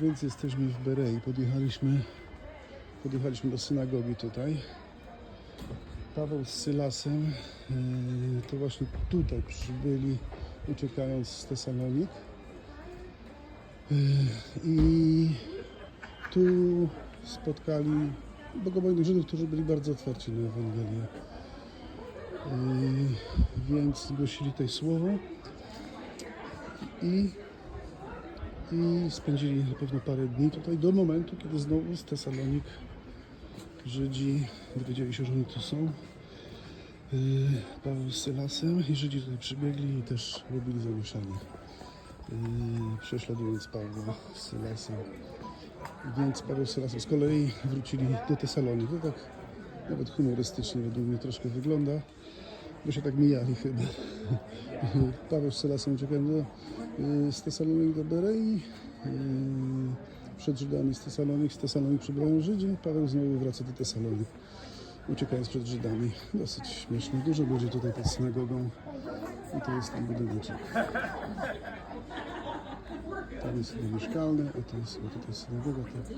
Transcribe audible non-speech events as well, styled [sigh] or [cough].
Więc jesteśmy w Berei. Podjechaliśmy, podjechaliśmy do synagogi tutaj. Paweł z Sylasem yy, to właśnie tutaj przybyli, uciekając z Tesalonik. Yy, I tu spotkali bogobojnych Żydów, którzy byli bardzo otwarci na Ewangelię. Yy, więc głosili tutaj słowo i, i spędzili na pewno parę dni tutaj do momentu, kiedy znowu z Tesalonik Żydzi dowiedzieli się, że oni tu są. Yy, Paweł z Sylasem i Żydzi tutaj przybiegli i też robili zamieszanie, yy, prześladując Pawła z Sylasem. Więc Paweł z Sylasem z kolei wrócili do Tesalonik. To tak nawet humorystycznie według mnie troszkę wygląda, bo się tak mijali chyba. [laughs] Paweł z Sylasem uciekają do, yy, z Tesalonik do Berei. Yy, przed Żydami z Tesalonik, z Tesalonik przybywają Żydzi, Paweł znowu wraca do Tesalonik, uciekając przed Żydami. Dosyć śmieszne, dużo ludzi tutaj pod synagogą i to jest ten budyneczek. Tam jest mieszkalny, a to jest chyba tutaj synagoga. To